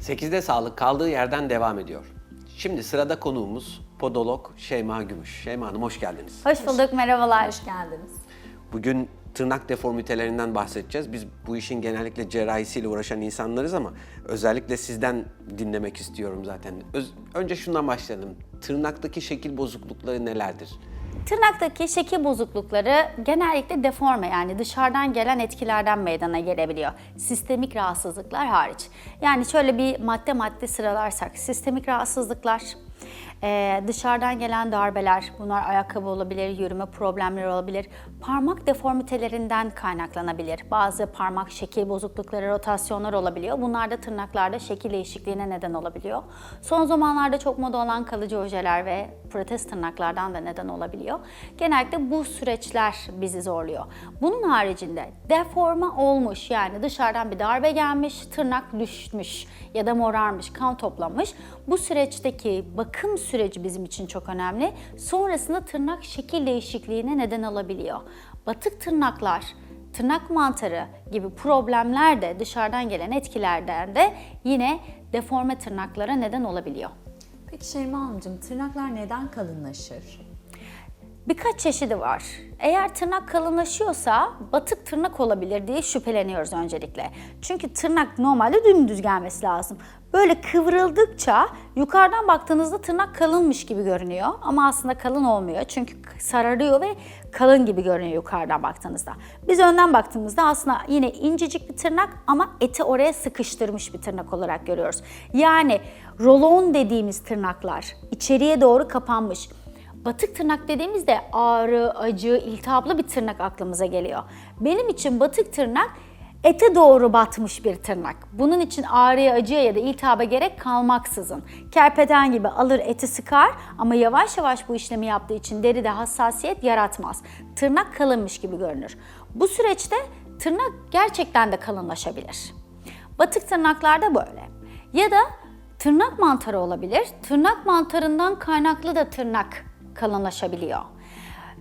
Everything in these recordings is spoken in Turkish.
8'de sağlık kaldığı yerden devam ediyor. Şimdi sırada konuğumuz podolog Şeyma Gümüş. Şeyma Hanım hoş geldiniz. Hoş bulduk, merhabalar. Hoş geldiniz. Bugün tırnak deformitelerinden bahsedeceğiz. Biz bu işin genellikle cerrahisiyle uğraşan insanlarız ama özellikle sizden dinlemek istiyorum zaten. Öz- önce şundan başlayalım. Tırnaktaki şekil bozuklukları nelerdir? Tırnaktaki şekil bozuklukları genellikle deforme yani dışarıdan gelen etkilerden meydana gelebiliyor. Sistemik rahatsızlıklar hariç. Yani şöyle bir madde madde sıralarsak sistemik rahatsızlıklar, eee, dışarıdan gelen darbeler, bunlar ayakkabı olabilir, yürüme problemleri olabilir, parmak deformitelerinden kaynaklanabilir. Bazı parmak şekil bozuklukları, rotasyonlar olabiliyor. Bunlar da tırnaklarda şekil değişikliğine neden olabiliyor. Son zamanlarda çok moda olan kalıcı ojeler ve protez tırnaklardan da neden olabiliyor. Genellikle bu süreçler bizi zorluyor. Bunun haricinde deforme olmuş yani dışarıdan bir darbe gelmiş, tırnak düşmüş ya da morarmış, kan toplamış. Bu süreçteki bakım süreci bizim için çok önemli. Sonrasında tırnak şekil değişikliğine neden olabiliyor. Batık tırnaklar, tırnak mantarı gibi problemler de dışarıdan gelen etkilerden de yine deforme tırnaklara neden olabiliyor. Peki Şeyma Hanımcığım tırnaklar neden kalınlaşır? Birkaç çeşidi var. Eğer tırnak kalınlaşıyorsa batık tırnak olabilir diye şüpheleniyoruz öncelikle. Çünkü tırnak normalde dümdüz gelmesi lazım. Böyle kıvrıldıkça yukarıdan baktığınızda tırnak kalınmış gibi görünüyor ama aslında kalın olmuyor. Çünkü sararıyor ve kalın gibi görünüyor yukarıdan baktığınızda. Biz önden baktığımızda aslında yine incecik bir tırnak ama eti oraya sıkıştırmış bir tırnak olarak görüyoruz. Yani rolon dediğimiz tırnaklar içeriye doğru kapanmış. Batık tırnak dediğimizde ağrı, acı, iltihaplı bir tırnak aklımıza geliyor. Benim için batık tırnak ete doğru batmış bir tırnak. Bunun için ağrıya, acıya ya da iltihaba gerek kalmaksızın. Kerpeten gibi alır eti sıkar ama yavaş yavaş bu işlemi yaptığı için deride hassasiyet yaratmaz. Tırnak kalınmış gibi görünür. Bu süreçte tırnak gerçekten de kalınlaşabilir. Batık tırnaklarda böyle. Ya da tırnak mantarı olabilir. Tırnak mantarından kaynaklı da tırnak kalınlaşabiliyor.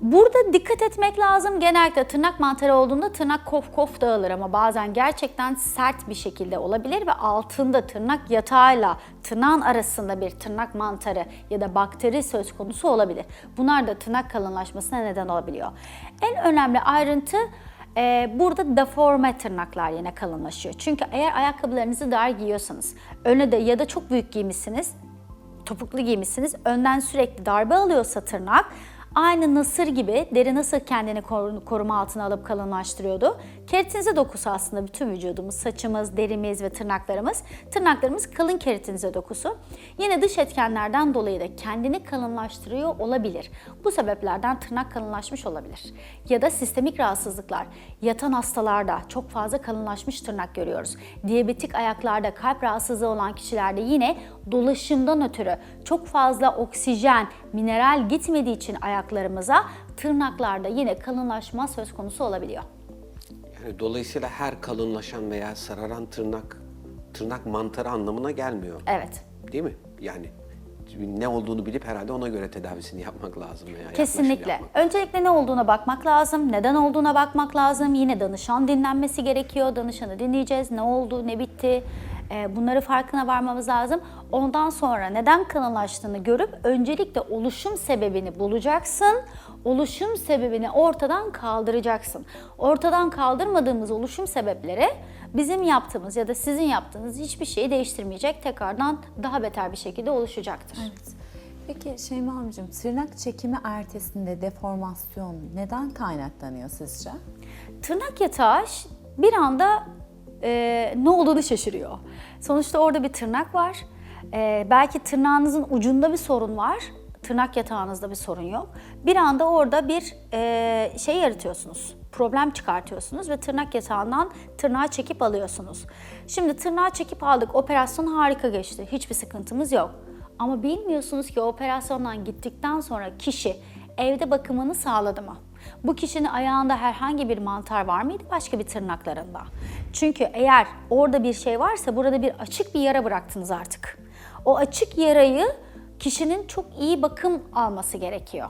Burada dikkat etmek lazım. Genellikle tırnak mantarı olduğunda tırnak kof kof dağılır ama bazen gerçekten sert bir şekilde olabilir ve altında tırnak yatağıyla tırnağın arasında bir tırnak mantarı ya da bakteri söz konusu olabilir. Bunlar da tırnak kalınlaşmasına neden olabiliyor. En önemli ayrıntı ee, burada deforme tırnaklar yine kalınlaşıyor. Çünkü eğer ayakkabılarınızı dar giyiyorsanız, öne de ya da çok büyük giymişsiniz, topuklu giymişsiniz, önden sürekli darbe alıyorsa tırnak, aynı nasır gibi deri nasıl kendini koru- koruma altına alıp kalınlaştırıyordu. Keratinize dokusu aslında bütün vücudumuz, saçımız, derimiz ve tırnaklarımız. Tırnaklarımız kalın keratinize dokusu. Yine dış etkenlerden dolayı da kendini kalınlaştırıyor olabilir. Bu sebeplerden tırnak kalınlaşmış olabilir. Ya da sistemik rahatsızlıklar. Yatan hastalarda çok fazla kalınlaşmış tırnak görüyoruz. Diyabetik ayaklarda, kalp rahatsızlığı olan kişilerde yine dolaşımdan ötürü çok fazla oksijen, mineral gitmediği için ayaklarımıza tırnaklarda yine kalınlaşma söz konusu olabiliyor. Yani dolayısıyla her kalınlaşan veya sararan tırnak tırnak mantarı anlamına gelmiyor. Evet. Değil mi? Yani ne olduğunu bilip herhalde ona göre tedavisini yapmak lazım veya Kesinlikle. yapmak. Öncelikle ne olduğuna bakmak lazım, neden olduğuna bakmak lazım. Yine danışan dinlenmesi gerekiyor. Danışanı dinleyeceğiz. Ne oldu, ne bitti? Ee, Bunları farkına varmamız lazım. Ondan sonra neden kalınlaştığını görüp öncelikle oluşum sebebini bulacaksın. Oluşum sebebini ortadan kaldıracaksın. Ortadan kaldırmadığımız oluşum sebepleri bizim yaptığımız ya da sizin yaptığınız hiçbir şeyi değiştirmeyecek. Tekrardan daha beter bir şekilde oluşacaktır. Peki Şeyma Hanımcığım tırnak çekimi ertesinde deformasyon neden kaynaklanıyor sizce? Tırnak yatağı bir anda e, ne olduğunu şaşırıyor. Sonuçta orada bir tırnak var. E, belki tırnağınızın ucunda bir sorun var. Tırnak yatağınızda bir sorun yok. Bir anda orada bir e, şey yaratıyorsunuz. Problem çıkartıyorsunuz ve tırnak yatağından tırnağı çekip alıyorsunuz. Şimdi tırnağı çekip aldık. Operasyon harika geçti. Hiçbir sıkıntımız yok. Ama bilmiyorsunuz ki operasyondan gittikten sonra kişi evde bakımını sağladı mı? Bu kişinin ayağında herhangi bir mantar var mıydı başka bir tırnaklarında? Çünkü eğer orada bir şey varsa burada bir açık bir yara bıraktınız artık. O açık yarayı kişinin çok iyi bakım alması gerekiyor.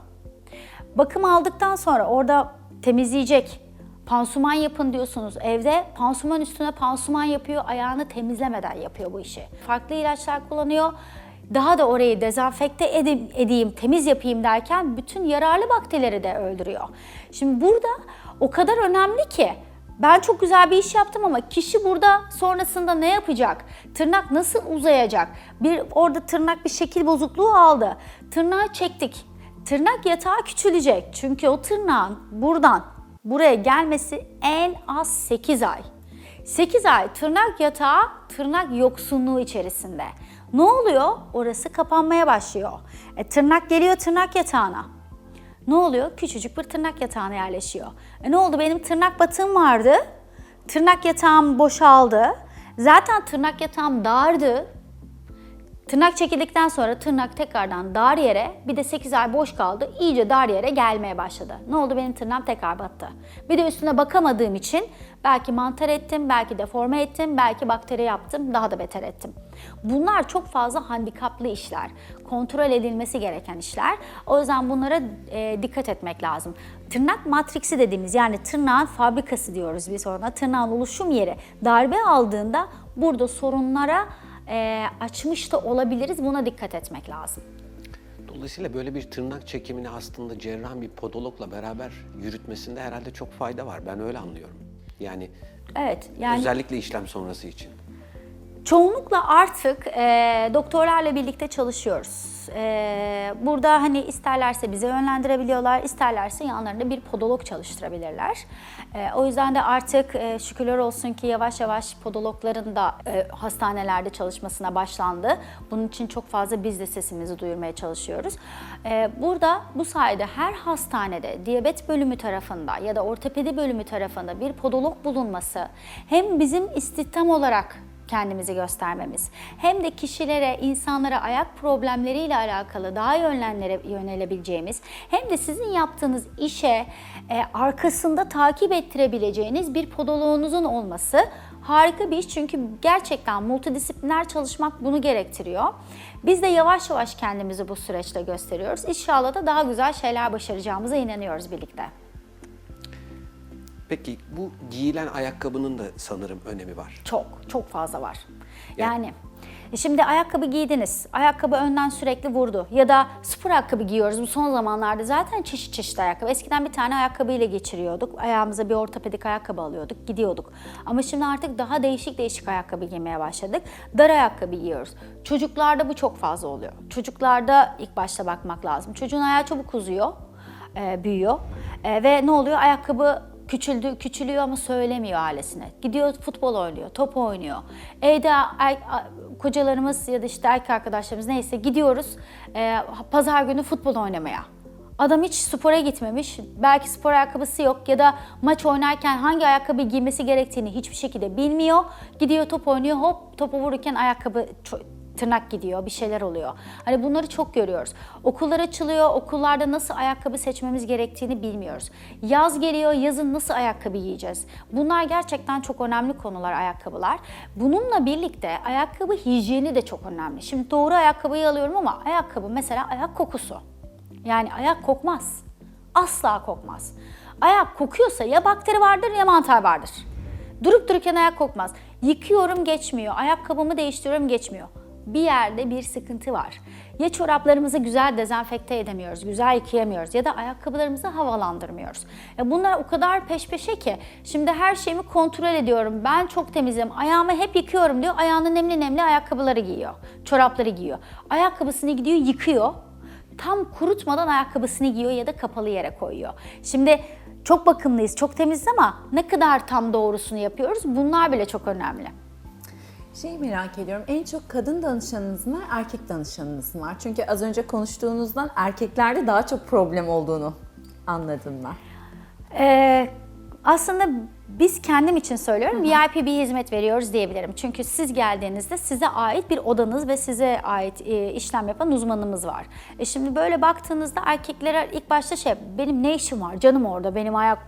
Bakım aldıktan sonra orada temizleyecek, Pansuman yapın diyorsunuz. Evde pansuman üstüne pansuman yapıyor. Ayağını temizlemeden yapıyor bu işi. Farklı ilaçlar kullanıyor. Daha da orayı dezenfekte edeyim, edeyim, temiz yapayım derken bütün yararlı bakterileri de öldürüyor. Şimdi burada o kadar önemli ki ben çok güzel bir iş yaptım ama kişi burada sonrasında ne yapacak? Tırnak nasıl uzayacak? Bir orada tırnak bir şekil bozukluğu aldı. Tırnağı çektik. Tırnak yatağı küçülecek. Çünkü o tırnağın buradan buraya gelmesi en az 8 ay. 8 ay tırnak yatağı tırnak yoksunluğu içerisinde. Ne oluyor? Orası kapanmaya başlıyor. E, tırnak geliyor tırnak yatağına. Ne oluyor? Küçücük bir tırnak yatağına yerleşiyor. E ne oldu? Benim tırnak batığım vardı. Tırnak yatağım boşaldı. Zaten tırnak yatağım dardı. Tırnak çekildikten sonra tırnak tekrardan dar yere, bir de 8 ay boş kaldı. iyice dar yere gelmeye başladı. Ne oldu? Benim tırnağım tekrar battı. Bir de üstüne bakamadığım için belki mantar ettim, belki deforme ettim, belki bakteri yaptım, daha da beter ettim. Bunlar çok fazla handikaplı işler. Kontrol edilmesi gereken işler. O yüzden bunlara e, dikkat etmek lazım. Tırnak matriksi dediğimiz yani tırnağın fabrikası diyoruz biz ona. Tırnağın oluşum yeri darbe aldığında burada sorunlara e, açmış da olabiliriz. Buna dikkat etmek lazım. Dolayısıyla böyle bir tırnak çekimini aslında cerrah bir podologla beraber yürütmesinde herhalde çok fayda var. Ben öyle anlıyorum. Yani Evet yani özellikle işlem sonrası için. Çoğunlukla artık e, doktorlarla birlikte çalışıyoruz. E, burada hani isterlerse bize yönlendirebiliyorlar, isterlerse yanlarında bir podolog çalıştırabilirler. E, o yüzden de artık e, şükürler olsun ki yavaş yavaş podologların da e, hastanelerde çalışmasına başlandı. Bunun için çok fazla biz de sesimizi duyurmaya çalışıyoruz. E, burada bu sayede her hastanede diyabet bölümü tarafında ya da ortopedi bölümü tarafında bir podolog bulunması hem bizim istihdam olarak kendimizi göstermemiz. Hem de kişilere, insanlara ayak problemleriyle alakalı daha yönlenlere yönelebileceğimiz hem de sizin yaptığınız işe e, arkasında takip ettirebileceğiniz bir podoloğunuzun olması harika bir iş çünkü gerçekten multidisipliner çalışmak bunu gerektiriyor. Biz de yavaş yavaş kendimizi bu süreçte gösteriyoruz. İnşallah da daha güzel şeyler başaracağımıza inanıyoruz birlikte. Peki bu giyilen ayakkabının da sanırım önemi var. Çok, çok fazla var. Yani e şimdi ayakkabı giydiniz, ayakkabı önden sürekli vurdu ya da spor ayakkabı giyiyoruz. Bu son zamanlarda zaten çeşit çeşit ayakkabı. Eskiden bir tane ayakkabıyla geçiriyorduk. Ayağımıza bir ortopedik ayakkabı alıyorduk, gidiyorduk. Ama şimdi artık daha değişik değişik ayakkabı giymeye başladık. Dar ayakkabı giyiyoruz. Çocuklarda bu çok fazla oluyor. Çocuklarda ilk başta bakmak lazım. Çocuğun ayağı çabuk uzuyor, e, büyüyor E, ve ne oluyor? Ayakkabı küçüldü, küçülüyor ama söylemiyor ailesine. Gidiyor futbol oynuyor, top oynuyor. Evde er- kocalarımız ya da işte erkek arkadaşlarımız neyse gidiyoruz e, pazar günü futbol oynamaya. Adam hiç spora gitmemiş, belki spor ayakkabısı yok ya da maç oynarken hangi ayakkabı giymesi gerektiğini hiçbir şekilde bilmiyor. Gidiyor top oynuyor, hop topu vururken ayakkabı tırnak gidiyor, bir şeyler oluyor. Hani bunları çok görüyoruz. Okullar açılıyor, okullarda nasıl ayakkabı seçmemiz gerektiğini bilmiyoruz. Yaz geliyor, yazın nasıl ayakkabı giyeceğiz? Bunlar gerçekten çok önemli konular ayakkabılar. Bununla birlikte ayakkabı hijyeni de çok önemli. Şimdi doğru ayakkabıyı alıyorum ama ayakkabı mesela ayak kokusu. Yani ayak kokmaz. Asla kokmaz. Ayak kokuyorsa ya bakteri vardır ya mantar vardır. Durup dururken ayak kokmaz. Yıkıyorum geçmiyor. Ayakkabımı değiştiriyorum geçmiyor. Bir yerde bir sıkıntı var. Ya çoraplarımızı güzel dezenfekte edemiyoruz, güzel yıkayamıyoruz ya da ayakkabılarımızı havalandırmıyoruz. Ya bunlar o kadar peş peşe ki şimdi her şeyimi kontrol ediyorum. Ben çok temizim. Ayağımı hep yıkıyorum diyor. Ayağını nemli nemli ayakkabıları giyiyor. Çorapları giyiyor. Ayakkabısını gidiyor yıkıyor tam kurutmadan ayakkabısını giyiyor ya da kapalı yere koyuyor. Şimdi çok bakımlıyız, çok temiz ama ne kadar tam doğrusunu yapıyoruz bunlar bile çok önemli. Şeyi merak ediyorum. En çok kadın danışanınız mı, erkek danışanınız mı var? Çünkü az önce konuştuğunuzdan erkeklerde daha çok problem olduğunu anladım ben. Ee, aslında biz kendim için söylüyorum VIP bir hizmet veriyoruz diyebilirim. Çünkü siz geldiğinizde size ait bir odanız ve size ait e, işlem yapan uzmanımız var. E şimdi böyle baktığınızda erkeklere ilk başta şey benim ne işim var canım orada benim ayak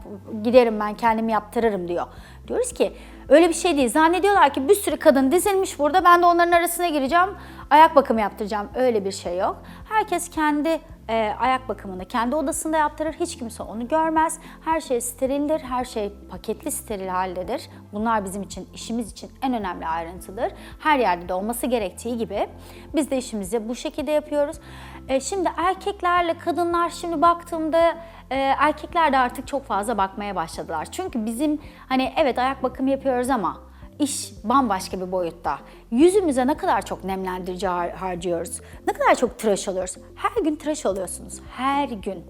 giderim ben kendimi yaptırırım diyor. Diyoruz ki öyle bir şey değil. Zannediyorlar ki bir sürü kadın dizilmiş burada ben de onların arasına gireceğim ayak bakımı yaptıracağım. Öyle bir şey yok. Herkes kendi e, ayak bakımını kendi odasında yaptırır. Hiç kimse onu görmez. Her şey sterildir, her şey paketli steril haldedir. Bunlar bizim için, işimiz için en önemli ayrıntıdır. Her yerde de olması gerektiği gibi biz de işimizi bu şekilde yapıyoruz. E, şimdi erkeklerle kadınlar şimdi baktığımda e, erkekler de artık çok fazla bakmaya başladılar. Çünkü bizim hani evet ayak bakımı yapıyoruz ama iş bambaşka bir boyutta. Yüzümüze ne kadar çok nemlendirici har- harcıyoruz. Ne kadar çok tıraş alıyoruz. Her gün tıraş alıyorsunuz. Her gün.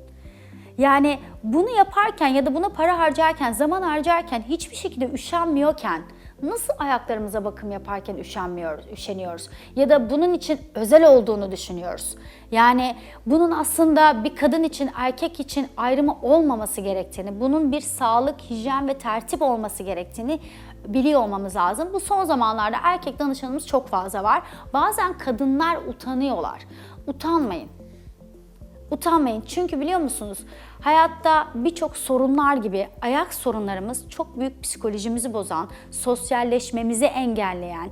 Yani bunu yaparken ya da buna para harcarken, zaman harcarken hiçbir şekilde üşenmiyorken nasıl ayaklarımıza bakım yaparken üşenmiyoruz, üşeniyoruz ya da bunun için özel olduğunu düşünüyoruz. Yani bunun aslında bir kadın için, erkek için ayrımı olmaması gerektiğini, bunun bir sağlık, hijyen ve tertip olması gerektiğini biliyor olmamız lazım. Bu son zamanlarda erkek danışanımız çok fazla var. Bazen kadınlar utanıyorlar. Utanmayın. Utanmayın çünkü biliyor musunuz hayatta birçok sorunlar gibi ayak sorunlarımız çok büyük psikolojimizi bozan, sosyalleşmemizi engelleyen,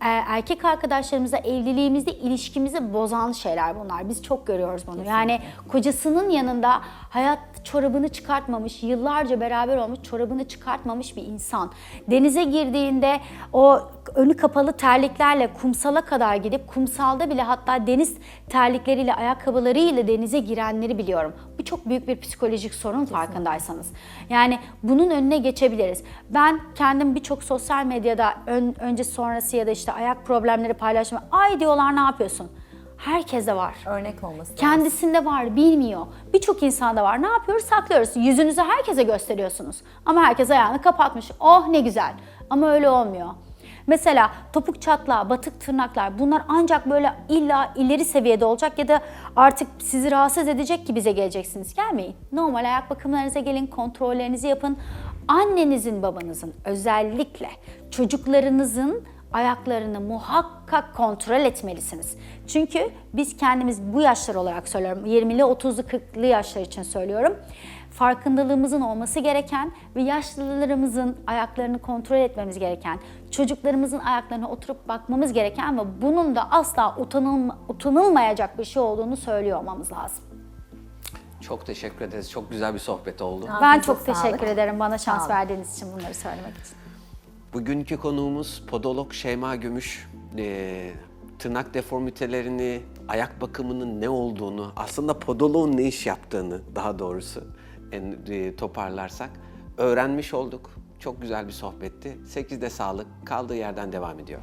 erkek arkadaşlarımızla evliliğimizde ilişkimizi bozan şeyler bunlar. Biz çok görüyoruz bunu. Yani kocasının yanında hayat çorabını çıkartmamış, yıllarca beraber olmuş, çorabını çıkartmamış bir insan. Denize girdiğinde o önü kapalı terliklerle kumsala kadar gidip kumsalda bile hatta deniz terlikleriyle, ayakkabılarıyla denize girenleri biliyorum. Çok büyük bir psikolojik sorun farkındaysanız. Yani bunun önüne geçebiliriz. Ben kendim birçok sosyal medyada ön, önce sonrası ya da işte ayak problemleri paylaşma. Ay diyorlar ne yapıyorsun? Herkese var. Örnek olması lazım. Kendisinde var, bilmiyor. Birçok insanda var. Ne yapıyoruz? Saklıyoruz. Yüzünüzü herkese gösteriyorsunuz. Ama herkes ayağını kapatmış. Oh ne güzel. Ama öyle olmuyor. Mesela topuk çatlağı, batık tırnaklar bunlar ancak böyle illa ileri seviyede olacak ya da artık sizi rahatsız edecek ki bize geleceksiniz. Gelmeyin. Normal ayak bakımlarınıza gelin, kontrollerinizi yapın. Annenizin, babanızın özellikle çocuklarınızın ayaklarını muhakkak kontrol etmelisiniz. Çünkü biz kendimiz bu yaşlar olarak söylüyorum, 20'li, 30'lu, 40'lı yaşlar için söylüyorum. Farkındalığımızın olması gereken ve yaşlılarımızın ayaklarını kontrol etmemiz gereken, çocuklarımızın ayaklarına oturup bakmamız gereken ve bunun da asla utanılma, utanılmayacak bir şey olduğunu söylüyor olmamız lazım. Çok teşekkür ederiz. Çok güzel bir sohbet oldu. Ben Afiyet çok olsun, teşekkür sağlık. ederim bana şans olun. verdiğiniz için bunları söylemek için. Bugünkü konuğumuz podolog Şeyma Gümüş. Ee, tırnak deformitelerini, ayak bakımının ne olduğunu, aslında podoloğun ne iş yaptığını daha doğrusu en, e, toparlarsak öğrenmiş olduk. Çok güzel bir sohbetti. 8'de sağlık kaldığı yerden devam ediyor.